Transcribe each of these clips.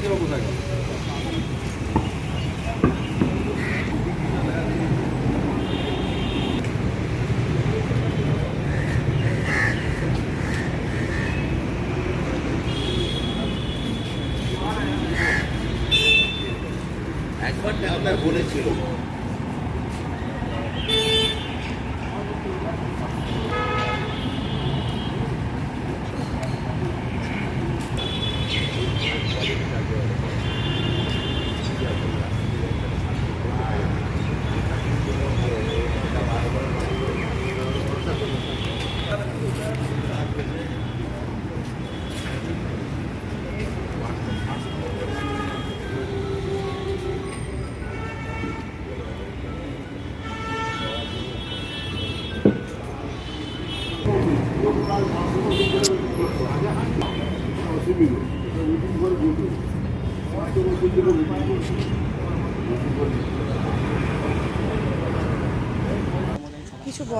でございます。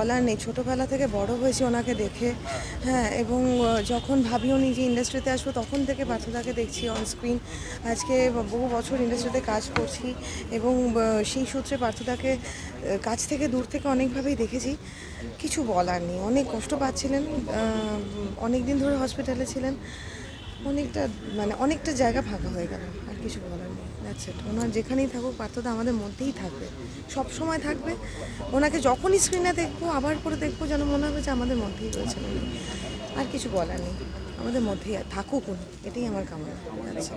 বলার নেই। ছোটোবেলা থেকে বড় হয়েছি ওনাকে দেখে। হ্যাঁ এবং যখন ভাবি উনি যে ইন্ডাস্ট্রিতে আসব, তখন থেকে পার্থদাকে দেখছি অন স্ক্রিন আজকে বহু বছর ইন্ডাস্ট্রিতে কাজ করছি এবং সেই সূত্রে পার্থদাকে কাছ থেকে দূর থেকে অনেকভাবেই দেখেছি। কিছু বলার নেই। অনেক কষ্ট পাচ্ছিলেন অনেক দিন ধরে হসপিটালে ছিলেন। অনেকটা মানে অনেকটা জায়গা ফাঁকা হয়ে গেল, আর কিছু বলার ইট ওনার যেখানেই থাকুক পার্থদা আমাদের মধ্যেই থাকবে। সব সময় থাকবে। ওনাকে যখনই স্ক্রিনে দেখব, আবার করে দেখব, যেন মনে হবে যে আমাদের মধ্যেই রয়েছেন উনি। আর কিছু বলার নেই। আমাদের মধ্যেই থাকুক উনি। এটাই আমার কামনা। দ্যাটস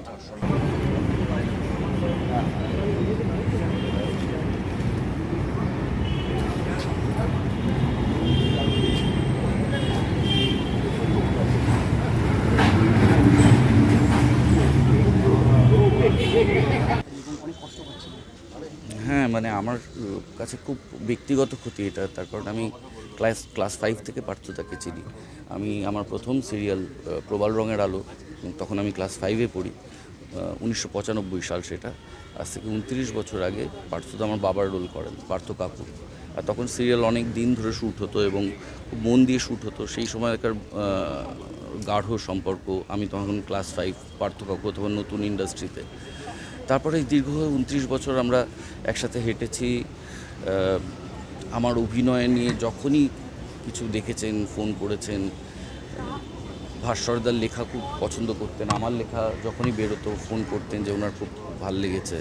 মানে আমার কাছে খুব ব্যক্তিগত ক্ষতি এটা। তার কারণ আমি ক্লাস ক্লাস ফাইভ থেকে পার্থতাকে চিনি। আমি, আমার প্রথম সিরিয়াল প্রবাল রঙের আলো তখন আমি ক্লাস ফাইভে পড়ি উনিশশো পঁচানব্বই সাল সেটা। আজ থেকে উনত্রিশ বছর আগে পার্থদা আমার বাবার রোল করেন, পার্থ কাকু আর তখন সিরিয়াল অনেক দিন ধরে শ্যুট হতো এবং খুব মন দিয়ে শ্যুট হতো। সেই সময়কার গাঢ় সম্পর্ক, আমি তখন ক্লাস ফাইভ পার্থ কাকু তখন নতুন ইন্ডাস্ট্রিতে তারপরে দীর্ঘ উনত্রিশ বছর আমরা একসাথে হেঁটেছি আমার অভিনয় নিয়ে যখনই কিছু দেখেছেন, ফোন করেছেন ভাস্বরদার লেখা খুব পছন্দ করতেন, আমার লেখা যখনই বেরোতো ফোন করতেন যে ওনার খুব ভালো লেগেছে।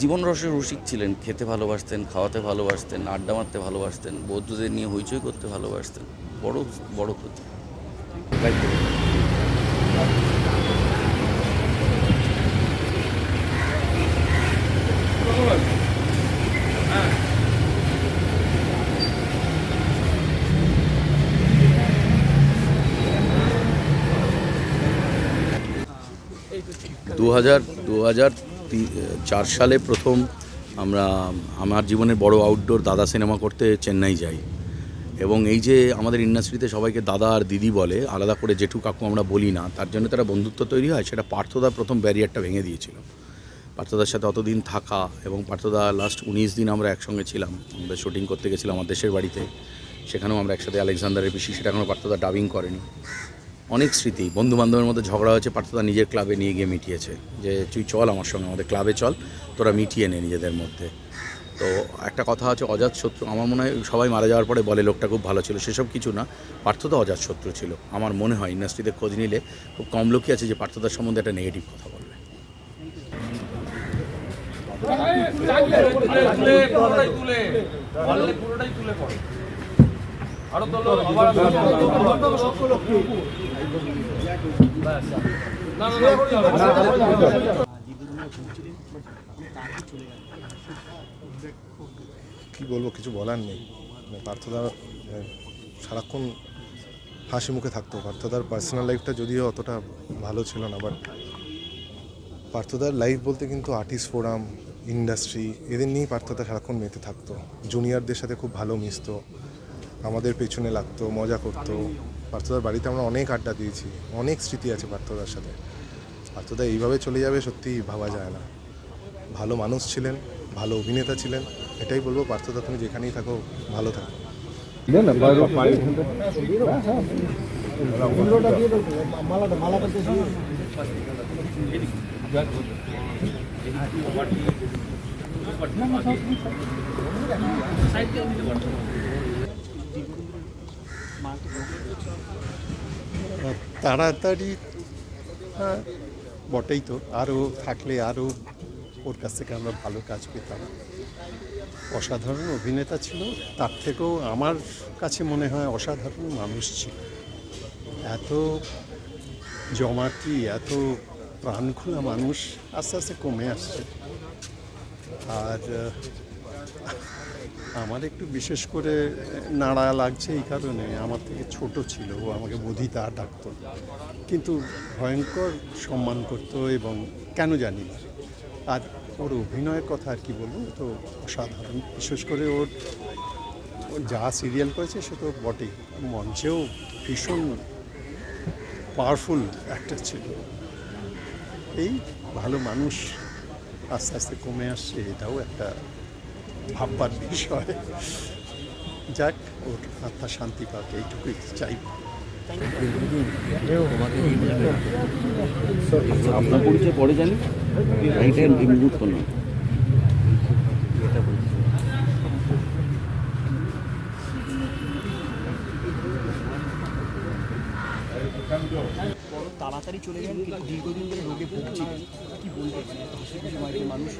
জীবন রসে রসিক ছিলেন, খেতে ভালোবাসতেন, খাওয়াতে ভালোবাসতেন, আড্ডা মারতে ভালোবাসতেন, বৌদ্ধদের নিয়ে হইচই করতে ভালোবাসতেন, বড় বড় ক্ষতি। দু হাজার দু হাজার চার সালে প্রথম আমরা, আমার জীবনের বড় আউটডোর দাদা সিনেমা করতে চেন্নাই যাই। এবং এই যে আমাদের ইন্ডাস্ট্রিতে সবাইকে দাদা আর দিদি বলে, আলাদা করে জেঠু কাকু আমরা বলি না, তার জন্য তারা বন্ধুত্ব তৈরি হয়, সেটা পার্থদা প্রথম ব্যারিয়ারটা ভেঙে দিয়েছিল। পার্থদার সাথে অতদিন থাকা এবং পার্থদা লাস্ট উনিশ দিন আমরা একসঙ্গে ছিলাম আমরা শুটিং করতে গেছিলাম আমার দেশের বাড়িতে, সেখানেও আমরা একসাথে আলেকজান্ডারের পিসি, সেটা এখনও পার্থদা ডাবিং করেনি। অনেক স্মৃতি। বন্ধু বান্ধবের মধ্যে ঝগড়া হয়েছে, পার্থদা নিজের ক্লাবে নিয়ে গিয়ে মিটিয়েছে যে, তুই চল আমার সঙ্গে, আমাদের ক্লাবে চল, তোরা মিটিয়ে নে নিজেদের মধ্যে। তো একটা কথা আছে, অজাত শত্রু, আমার মনে হয় সবাই মারা যাওয়ার পরে বলে লোকটা খুব ভালো ছিল, সেসব কিছু না। পার্থদা অজাত শত্রু ছিল, আমার মনে হয় ইন্ডাস্ট্রিতে খোঁজ নিলে খুব কম লোকই আছে যে পার্থদার সম্বন্ধে একটা নেগেটিভ কথা বলবে। তুলে তুলে কি বলব কিছু বলার নেই। পার্থদার মানে সারাক্ষণ হাসি মুখে থাকতো। পার্থদার পার্সোনাল লাইফটা যদিও অতটা ভালো ছিল না বাট পার্থদার লাইফ বলতে কিন্তু আর্টিস্ট ফোরাম ইন্ডাস্ট্রি এদের নিয়েই পার্থদা সারাক্ষণ মেতে থাকতো। জুনিয়রদের সাথে খুব ভালো মিশতো। আমাদের পেছনে লাগতো মজা করতো। পার্থদার বাড়িতে আমরা অনেক আড্ডা দিয়েছি অনেক স্মৃতি আছে পার্থদার সাথে। পার্থদা এইভাবে চলে যাবে সত্যি ভাবা যায় না। ভালো মানুষ ছিলেন ভালো অভিনেতা ছিলেন এটাই বলব পার্থদা তুমি যেখানেই থাকো ভালো থাকো। তাড়াতাড়ি হ্যাঁ বটেই তো। আরও থাকলে আরও ওর কাছ থেকে আমরা ভালো কাজ পেতাম। অসাধারণ অভিনেতা ছিল। তার থেকেও আমার কাছে মনে হয় অসাধারণ মানুষ ছিল। এত জমাটি, এত প্রাণখোলা মানুষ আস্তে আস্তে কমে আসছে। আর আমার একটু বিশেষ করে নাড়া লাগছে এই কারণে। আমার থেকে ছোট ছিল, ও আমাকে বোধিতা ডাকতো। কিন্তু ভয়ঙ্কর সম্মান করতো এবং কেন জানি না। আর ওর অভিনয়ের কথা আর কি বলব তো অসাধারণ। বিশেষ করে ওর যা সিরিয়াল করেছে, সে তো বটেই। মঞ্চেও ভীষণ পাওয়ারফুল অ্যাক্টার ছিল। এই ভালো মানুষ আস্তে আস্তে কমে আসছে, এটাও একটা ভাববার বিষয়। যাক ওর আত্মা শান্তি পাক এইটুকুই চাই। আপনার পরিচয় পরে জানি? এইটা ইমপ্রুভ করলাম তাড়াতাড়ি চলে গেলেন দীর্ঘদিন ধরে রোগে ভুগছিলেন কি বলবেন? মানে মানুষ।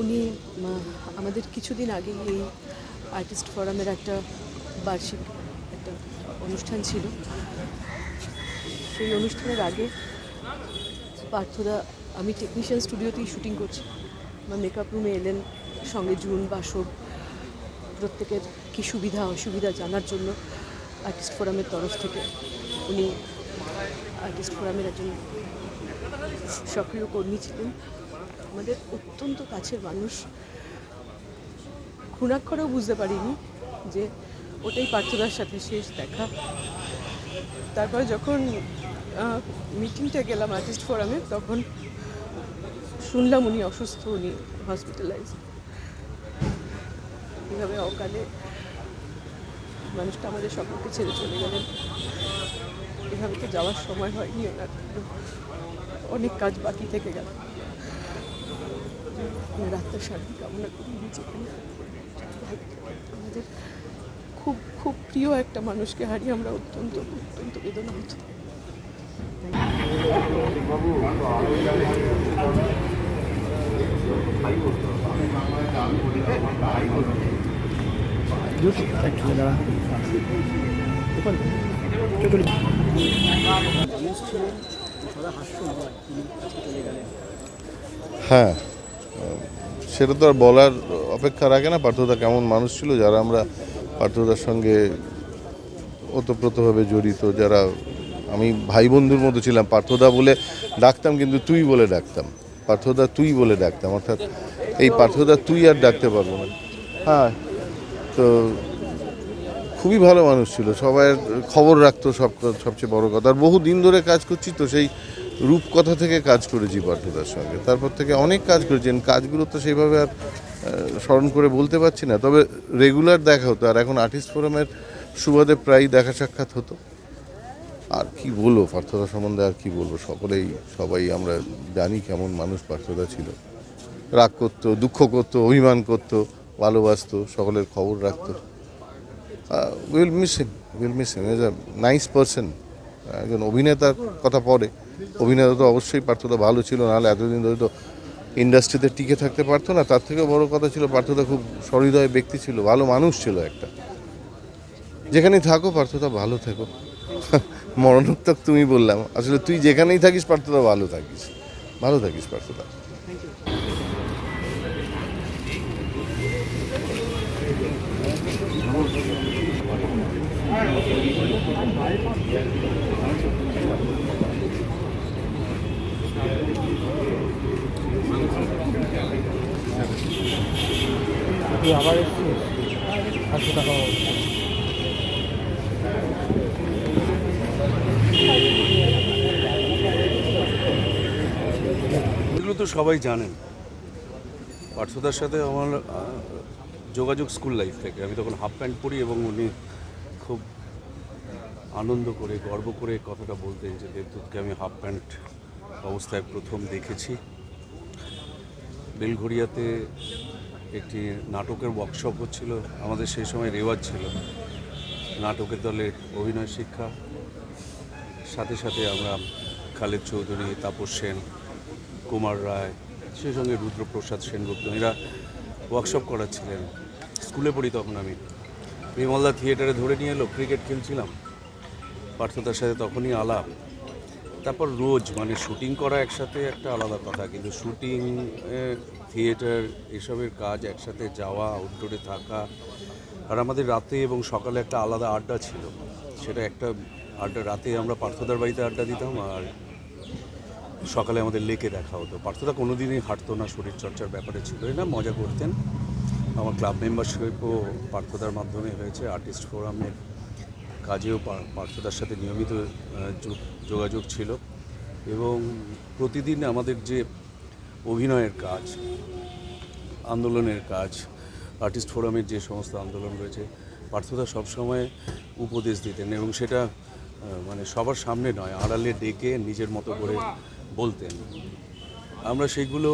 উনি আমাদের কিছুদিন আগে এই আর্টিস্ট ফোরামের একটা বার্ষিক একটা অনুষ্ঠান ছিল। সেই অনুষ্ঠানের আগে পার্থদা, আমি টেকনিশিয়ান স্টুডিওতেই শুটিং করছি। আমার মেকআপ রুমে এলেন, সঙ্গে জুন, বাসব প্রত্যেকের কী সুবিধা, অসুবিধা জানার জন্য আর্টিস্ট ফোরামের তরফ থেকে উনি আর্টিস্ট ফোরামের একজন সক্রিয় কর্মী ছিলেন। আমাদের অত্যন্ত কাছের মানুষ। ঘুণাক্ষরেও বুঝতে পারিনি যে ওটাই পার্থদার সাথে শেষ দেখা। তারপর যখন মিটিংটা গেলাম আর্টিস্ট ফোরামে, তখন শুনলাম উনি অসুস্থ, উনি হসপিটালাইজ এভাবে অকালে মানুষটা আমাদের সকলকে ছেড়ে চলে গেলেন? এভাবে তো যাওয়ার সময় হয়নি ওনার। অনেক কাজ বাকি থেকে গেল। রাত্রে শান্তি কামনা করি যেখানে আমাদের খুব খুব প্রিয় একটা মানুষকে হারিয়ে আমরা অত্যন্ত অত্যন্ত বেদনা হতো হ্যাঁ সেটা তো আর বলার অপেক্ষা রাখে না। পার্থদা কেমন মানুষ ছিল, যারা আমরা পার্থদার সঙ্গে ওতপ্রোতভাবে জড়িত, যারা আমি ভাই বন্ধুর মতো ছিলাম। পার্থদা বলে ডাকতাম, কিন্তু তুই বলে ডাকতাম। পার্থদা তুই বলে ডাকতাম, অর্থাৎ এই পার্থদা তুই আর ডাকতে পারব না। হ্যাঁ তো খুবই ভালো মানুষ ছিল। সবাই খবর রাখতো সব সবচেয়ে বড় কথা। আর বহু দিন ধরে কাজ করছি তো সেই রূপকথা থেকে কাজ করেছি পার্থদার সঙ্গে। তারপর থেকে অনেক কাজ করেছেন কাজগুলো তো সেইভাবে আর স্মরণ করে বলতে পারছি না। তবে রেগুলার দেখা হতো। আর এখন আর্টিস্ট ফোরামের সুবাদে প্রায় দেখা সাক্ষাৎ হতো। আর কি বলব, পার্থদা সম্বন্ধে আর কি বলব? সকলেই, সবাই আমরা জানি কেমন মানুষ পার্থদা ছিল। রাগ করতো, দুঃখ করতো, অভিমান করতো। ভালোবাসতো সকলের খবর রাখতো। Will miss him will miss him as a nice person, একজন অভিনেতার কথা পরে অভিনেতা তো অবশ্যই পার্থদা ভালো ছিল, নাহলে এতদিন ধরে তো ইন্ডাস্ট্রিতে টিকে থাকতে পারতো না। তার থেকেও বড় কথা ছিল, পার্থদা খুব সহৃদয় ব্যক্তি ছিল, ভালো মানুষ ছিল একটা। যেখানেই থাকো, পার্থদা ভালো থেকো। মরণোত্তর তুমি বললাম, আসলে তুই যেখানেই থাকিস, পার্থদা ভালো থাকিস। ভালো থাকিস পার্থদা এগুলো তো সবাই জানেন। পার্থদার সাথে আমার যোগাযোগ স্কুল লাইফ থেকে। আমি তখন হাফ প্যান্ট পরি এবং উনি খুব আনন্দ করে, গর্ব করে কথাটা বলতেন যে দেবদূতকে আমি হাফ প্যান্ট অবস্থায় প্রথম দেখেছি। বেলঘড়িয়াতে একটি নাটকের ওয়ার্কশপ হচ্ছিল, আমাদের সেই সময় রেওয়াজ ছিল। নাটকের দলের অভিনয় শিক্ষা, সাথে সাথে আমরা খালেদ চৌধুরী, তাপস সেন, কুমার রায়, সেই সঙ্গে রুদ্রপ্রসাদ সেনগুপ্ত, এরা ওয়ার্কশপ করাচ্ছিলেন। স্কুলে পড়ি তখন আমি। বিমলদা থিয়েটারে ধরে নিয়ে এলো ক্রিকেট খেলছিলাম। পার্থতার সাথে তখনই আলাপ। তারপর রোজ মানে শুটিং করা একসাথে একটা আলাদা কথা, কিন্তু শুটিং থিয়েটার এসবের কাজ একসাথে যাওয়া আউটডোরে থাকা। আর আমাদের রাতে এবং সকালে একটা আলাদা আড্ডা ছিল। সেটা একটা আড্ডা, রাতে আমরা পার্থদার বাড়িতে আড্ডা দিতাম আর সকালে আমাদের লেকে দেখা হতো। পার্থদা কোনোদিনই হাঁটতো না শরীরচর্চার ব্যাপারে ছিলই না, মজা করতেন। আমার ক্লাব মেম্বারশিপও পার্থদার মাধ্যমে হয়েছে আর্টিস্ট ফোরামের কাজেও পা- পার্থদার সাথে নিয়মিত যোগাযোগ ছিল এবং প্রতিদিন আমাদের যে অভিনয়ের কাজ, আন্দোলনের কাজ, আর্টিস্ট ফোরামের যে সমস্ত আন্দোলন রয়েছে, পার্থদা সবসময় উপদেশ দিতেন এবং সেটা মানে সবার সামনে নয়, আড়ালে ডেকে নিজের মতো করে বলতেন। আমরা সেইগুলো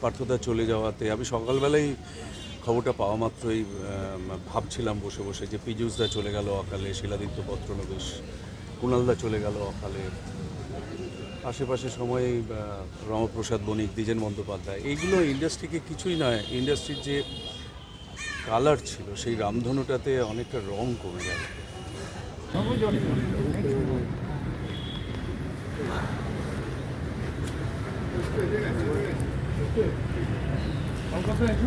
পার্থদা চলে যাওয়াতে, আমি সকালবেলায় খবরটা পাওয়া মাত্রই ভাবছিলাম বসে বসে যে পীযুষদা চলে গেল অকালে, শিলাদিত্য পত্রনবেশ কুণালদা চলে গেল অকালে। আশেপাশে সময়ে রমপ্রসাদ বণিক, দ্বিজেন বন্দ্যোপাধ্যায়, এইগুলো ইন্ডাস্ট্রিকে কিছুই নয়, ইন্ডাস্ট্রির যে কালার ছিল, সেই রামধনুটাতে অনেকটা রং কমে গেল দেখি একটু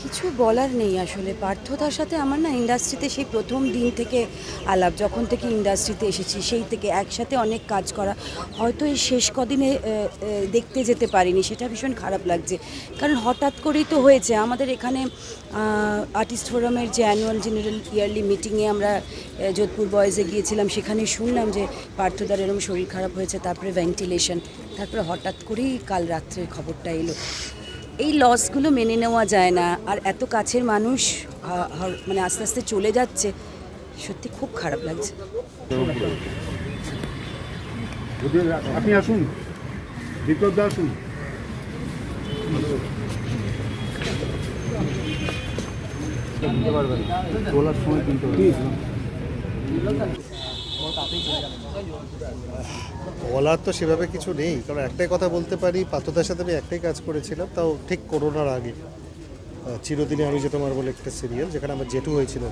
কিছু বলার নেই আসলে। পার্থতার সাথে আমার না ইন্ডাস্ট্রিতে সেই প্রথম দিন থেকে আলাপ, যখন থেকে ইন্ডাস্ট্রিতে এসেছি, সেই থেকে একসাথে অনেক কাজ করা। হয়তো এই শেষ কদিনে দেখতে যেতে পারিনি, সেটা ভীষণ খারাপ লাগছে। কারণ হঠাৎ করেই তো হয়েছে, আমাদের এখানে আর্টিস্ট ফোরামের যে অ্যানুয়াল জেনারেল ইয়ারলি মিটিংয়ে আমরা যোধপুর বয়েজে গিয়েছিলাম, সেখানে শুনলাম যে পার্থদার এরকম শরীর খারাপ হয়েছে, তারপরে ভেন্টিলেশন তারপরে হঠাৎ করেই কাল রাত্রে খবরটা এলো। এই লসগুলো মেনে নেওয়া যায় না। আর এত কাছের মানুষ মানে আস্তে আস্তে চলে যাচ্ছে সত্যি খুব খারাপ লাগছে। আপনি আসুন। আসুন। তোলার সময় কিন্তু বলার তো সেভাবে কিছু নেই, কারণ একটাই কথা বলতে পারি পাত্রতার সাথে আমি একটাই কাজ করেছিলাম, তাও ঠিক করোনার আগে। চিরদিনে আমি যে তোমার বলে একটা সিরিয়াল যেখানে আমার জেঠু হয়েছিল।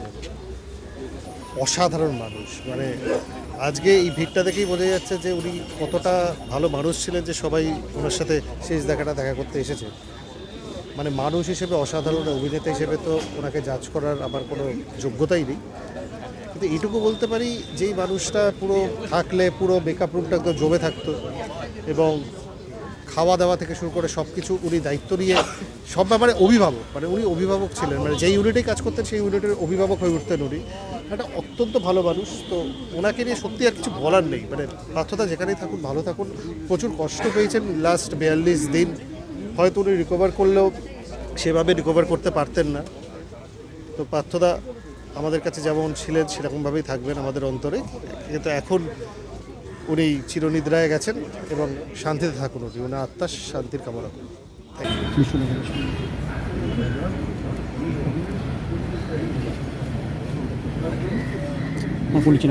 অসাধারণ মানুষ মানে আজকে এই ভিড়টা দেখেই বোঝা যাচ্ছে যে উনি কতটা ভালো মানুষ ছিলেন যে সবাই ওনার সাথে শেষ দেখাটা দেখা করতে এসেছে। মানে মানুষ হিসেবে, অসাধারণ অভিনেতা হিসেবে তো ওনাকে জাজ করার আমার কোনো যোগ্যতাই নেই। কিন্তু এইটুকু বলতে পারি যেই মানুষটা পুরো থাকলে পুরো মেকআপ রুমটা একদম জমে থাকতো এবং খাওয়া দাওয়া থেকে শুরু করে সব কিছু উনি দায়িত্ব নিয়ে, সব ব্যাপারে অভিভাবক মানে উনি অভিভাবক ছিলেন মানে যেই ইউনিটে কাজ করতেন সেই ইউনিটের অভিভাবক হয়ে উঠতেন উনি। একটা অত্যন্ত ভালো মানুষ, তো ওনাকে নিয়ে সত্যি আর কিছু বলার নেই মানে পার্থতা যেখানেই থাকুন, ভালো থাকুন। প্রচুর কষ্ট পেয়েছেন লাস্ট বিয়াল্লিশ দিন। হয়তো উনি রিকভার করলেও সেভাবে রিকভার করতে পারতেন না। তো পার্থদা আমাদের কাছে যেমন ছিলেন, সেরকমভাবেই থাকবেন আমাদের অন্তরে। কিন্তু এখন উনি চিরনিদ্রায় গেছেন এবং শান্তিতে থাকুন উনি। ওনার আত্মার শান্তির কামনা করুন। আমার পরিচয়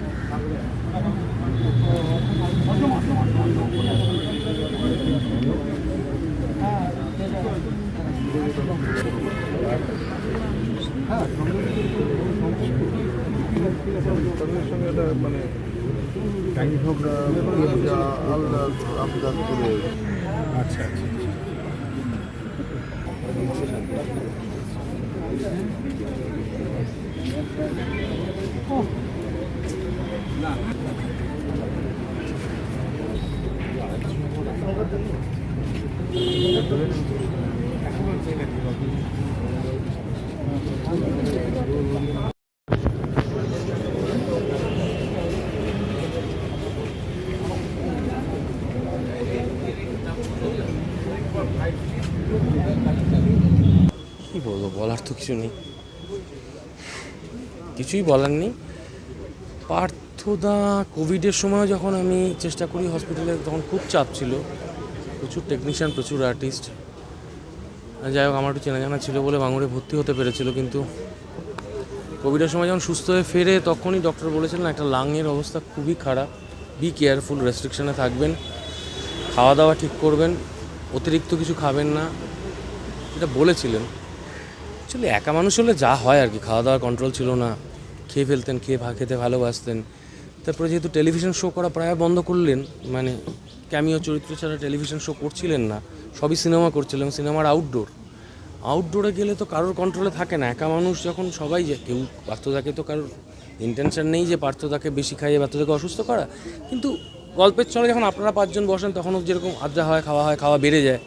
ট্যাঙ্কি ঝগড়া আল্লাহ আবদার করে আচ্ছা আচ্ছা কি বলব বলার তো কিছু নেই। কিছুই বলার নেই। পার্থদা কোভিডের সময় যখন আমি চেষ্টা করি হসপিটালে তখন খুব চাপ ছিল। প্রচুর টেকনিশিয়ান প্রচুর আর্টিস্ট যাই হোক, আমার একটু চেনা জানা ছিল বলে বাঙুরে ভর্তি হতে পেরেছিল, কিন্তু কোভিডের সময় যখন সুস্থ হয়ে ফেরে, তখনই ডক্টর বলেছিলেন, একটা লাংয়ের অবস্থা খুবই খারাপ। বি কেয়ারফুল রেস্ট্রিকশনে থাকবেন। খাওয়া দাওয়া ঠিক করবেন। অতিরিক্ত কিছু খাবেন না। এটা বলেছিলেন। অ্যাকচুয়ালি একা মানুষ হলে যা হয় আর কি খাওয়া দাওয়ার কন্ট্রোল ছিল না। খেয়ে ফেলতেন, খেয়ে খেতে ভালোবাসতেন। তারপরে যেহেতু টেলিভিশন শো করা প্রায় বন্ধ করলেন মানে ক্যামিও চরিত্র ছাড়া টেলিভিশন শো করছিলেন না, সবই সিনেমা করছিলেন সিনেমার আউটডোর আউটডোরে গেলে তো কারোর কন্ট্রোলে থাকে না, একা মানুষ যখন সবাই যে, কেউ পার্থদাকে তো কারোর ইন্টেনশন নেই যে পার্থদাকে বেশি খাইয়ে পার্থদাকে অসুস্থ করা। কিন্তু গল্পের চলে যখন আপনারা পাঁচজন বসেন, তখনও যেরকম আড্ডা হয়, খাওয়া হয়, খাওয়া বেড়ে যায়,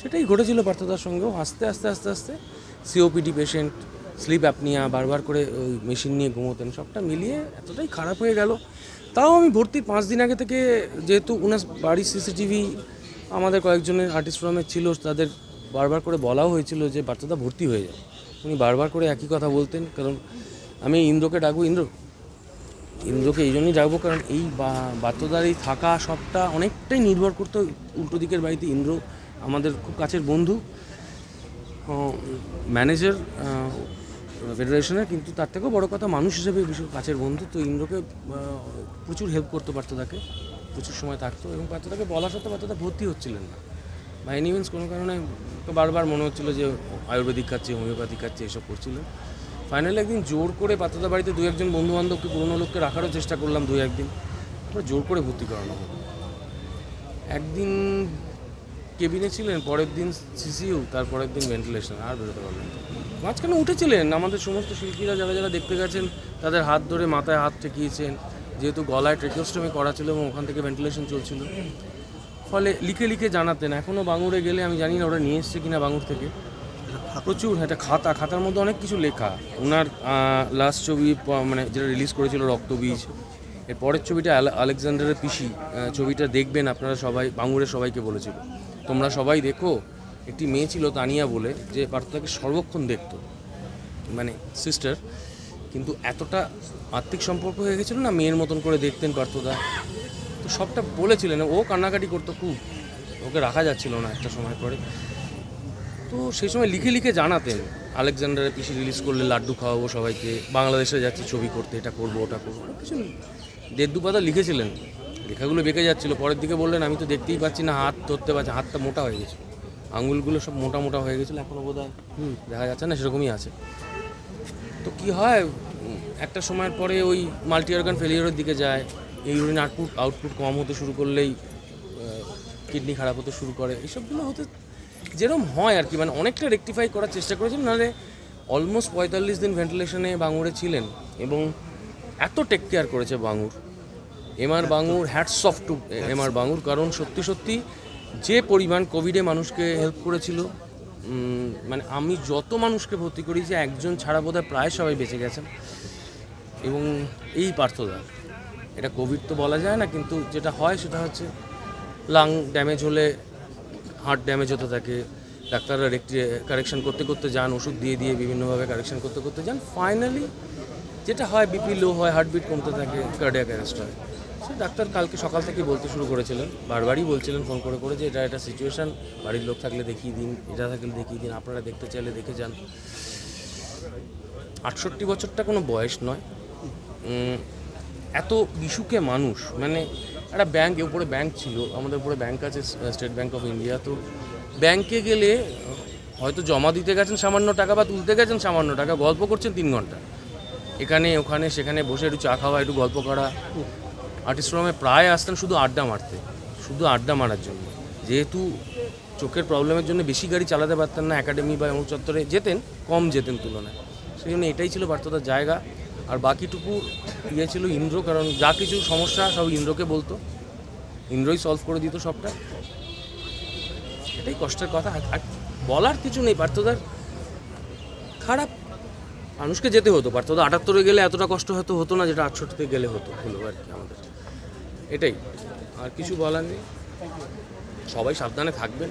সেটাই ঘটেছিল পার্থদার সঙ্গেও। আস্তে আস্তে আস্তে আস্তে সিওপিডি পেশেন্ট স্লিপ অ্যাপনিয়া বারবার করে ওই মেশিন নিয়ে ঘুমোতেন, সবটা মিলিয়ে এতটাই খারাপ হয়ে গেল। তাও আমি ভর্তির পাঁচ দিন আগে থেকে যেহেতু উনার বাড়ির সিসিটিভি আমাদের কয়েকজনের আর্টিস্ট ফোরামে ছিল, তাদের বারবার করে বলাও হয়েছিল যে বাচ্চাটা ভর্তি হয়ে যায় উনি বারবার করে একই কথা বলতেন, কারণ আমি ইন্দ্রকে ডাকবো, ইন্দ্র, ইন্দ্রকে এই জন্যই ডাকবো, কারণ এই বা- বাত্যদার এই থাকা সবটা অনেকটাই নির্ভর করতো উল্টো দিকের বাড়িতে। ইন্দ্র আমাদের খুব কাছের বন্ধু। ম্যানেজার ফেডারেশনের কিন্তু তার থেকেও বড় কথা মানুষ হিসেবে ভীষণ কাছের বন্ধু। তো ইন্দ্রকে প্রচুর হেল্প করতে পারতো তাকে প্রচুর সময় থাকতো এবং পারতো তাকে বলা সত্ত্বেও পারতো ভর্তি হচ্ছিলেন না। বা এনিমেন্স কোনো কারণে বারবার মনে হচ্ছিল যে আয়ুর্বেদিক খাচ্ছে হোমিওপ্যাথি খাচ্ছে, এসব করছিলেন ফাইনালি একদিন জোর করে পাত্রদা বাড়িতে দু একজন বন্ধু বান্ধবকে পুরোনো লোককে রাখারও চেষ্টা করলাম দু একদিন। তারপরে জোর করে ভর্তি করানো হলো। একদিন কেবিনে ছিলেন, পরের দিন সিসিউ তারপরের দিন ভেন্টিলেশন আর বেরোতে পারলেন। মাঝখানে উঠেছিলেন, আমাদের সমস্ত শিল্পীরা যারা যারা দেখতে গেছেন, তাদের হাত ধরে মাথায় হাত ঠেকিয়েছেন, যেহেতু গলায় ট্রেকিওস্টমি করা ছিল এবং ওখান থেকে ভেন্টিলেশন চলছিল। ফলে লিখে লিখে জানাতেন এখনও বাঙুরে গেলে আমি জানি না ওরা নিয়ে এসছে কিনা বাঙুর থেকে। প্রচুর একটা খাতা, খাতার মধ্যে অনেক কিছু লেখা। ওনার লাস্ট ছবি মানে যেটা রিলিজ করেছিল রক্তবীজ, এর পরের ছবিটা আলেকজান্ডারের পিসি ছবিটা দেখবেন, আপনারা সবাই বাঙুরের সবাইকে বলেছিল। তোমরা সবাই দেখো, একটি মেয়ে ছিল তানিয়া বলে, যে পার্থতাকে সর্বক্ষণ দেখতো মানে সিস্টার কিন্তু এতটা আত্মিক সম্পর্ক হয়ে গেছিল না, মেয়ের মতন করে দেখতেন পার্থদা। তো সবটা বলেছিলেন, ও কান্নাকাটি করতো খুব, ওকে রাখা যাচ্ছিল না একটা সময় পরে। তো সেই সময় লিখে লিখে জানাতেন, আলেকজান্ডারের পিসি রিলিজ করলে লাড্ডু খাওয়াবো সবাইকে, বাংলাদেশে যাচ্ছি ছবি করতে, এটা করব, ওটা করব কিছু দেড় দু পাতা লিখেছিলেন। লেখাগুলো বেঁকে যাচ্ছিল, পরের দিকে বললেন, আমি তো দেখতেই পাচ্ছি না, হাত ধরতে পারছি হাতটা মোটা হয়ে গেছে। আঙুলগুলো সব মোটা মোটা হয়ে গেছিল এখনও বোধ হয় দেখা যাচ্ছে না, সেরকমই আছে। তো কি হয়, একটা সময়ের পরে ওই মাল্টি অর্গান ফেলিওরের দিকে যায় ইউরিন আউটপুট আউটপুট কম হতে শুরু করলেই কিডনি খারাপ হতে শুরু করে এইসবগুলো হতে যেরকম হয় আর কি মানে অনেকটা রেকটিফাই করার চেষ্টা করেছেন নাহলে অলমোস্ট পঁয়তাল্লিশ দিন ভেন্টিলেশনে বাঙুরে ছিলেন এবং এত টেক কেয়ার করেছে Bangur. MR Bangur hats off to M R Bangur. কারণ সত্যি সত্যি যে পরিমাণ কোভিডে মানুষকে হেল্প করেছিল মানে আমি যত মানুষকে ভর্তি করিয়েছি একজন ছাড়া বোধহয় প্রায় সবাই বেঁচে গেছেন। এবং এই পার্থদা এটা কোভিড তো বলা যায় না কিন্তু যেটা হয় সেটা হচ্ছে লাং ড্যামেজ হলে হার্ট ড্যামেজ হতে থাকে ডাক্তাররা কারেকশন করতে করতে যান ওষুধ দিয়ে দিয়ে বিভিন্নভাবে কারেকশন করতে করতে যান। ফাইনালি যেটা হয় বিপি লো হয় হার্টবিট কমতে থাকে কার্ডিয়াক অ্যারেস্ট হয়। ডাক্তার কালকে সকাল থেকে বলতে শুরু করেছিলেন। বারবারই বলছিলেন, ফোন করে করে যে এটা একটা সিচুয়েশান বাড়ির লোক থাকলে দেখিয়ে দিন, এটা থাকলে দেখিয়ে দিন, আপনারা দেখতে চাইলে দেখে যান। আটষট্টি বছরটা কোনো বয়স নয়। এত বিশুকে মানুষ মানে একটা ব্যাংক উপরে ব্যাংক ছিল, আমাদের উপরে ব্যাংক আছে স্টেট ব্যাংক অফ ইন্ডিয়া তো ব্যাংকে গেলে হয়তো জমা দিতে গেছেন সামান্য টাকা বা তুলতে গেছেন সামান্য টাকা, গল্প করছেন তিন ঘণ্টা। এখানে, ওখানে, সেখানে বসে একটু চা খাওয়া, একটু গল্প করা আর্টিস্ট ফোরামে প্রায় আসতেন শুধু আড্ডা মারতে, শুধু আড্ডা মারার জন্য। যেহেতু চোখের প্রবলেমের জন্য বেশি গাড়ি চালাতে পারতেন না একাডেমি বা এমন চত্বরে যেতেন, কম যেতেন তুলনায়। সেই জন্য এটাই ছিল পার্থতার জায়গা। আর বাকিটুকু ইয়ে ছিল ইন্দ্র, কারণ যা কিছু সমস্যা সব ইন্দ্রকে বলতো। ইন্দ্রই সলভ করে দিত সবটা। এটাই কষ্টের কথা। আর- আর বলার কিছু নেই পার্থদার খারাপ। মানুষকে যেতে হতো পার্থদা আটাত্তরে গেলে এতটা কষ্ট হয়তো হতো না, যেটা আটষট্টিতে গেলে হতো, হলো আর কি আমাদের। এটাই। আর কিছু বলার নেই। সবাই সাবধানে থাকবেন।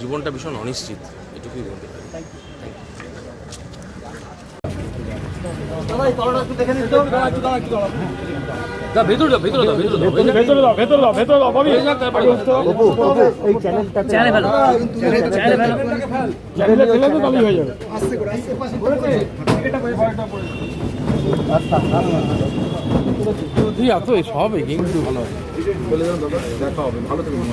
জীবনটা ভীষণ অনিশ্চিত। এটুকুই বলতে পারি। দাও ভেতরে দাও ভেতরে দাও ভেতরে দাও ভেতরে দাও ভেতরে দাও ভাবি চ্যানেল ভালো চ্যানেল ভালো চ্যানেলে ফেলে তো তাহলেই হয়ে যাবে তুই এত সব কিন্তু ভালো দেখা হবে ভালো থাকবে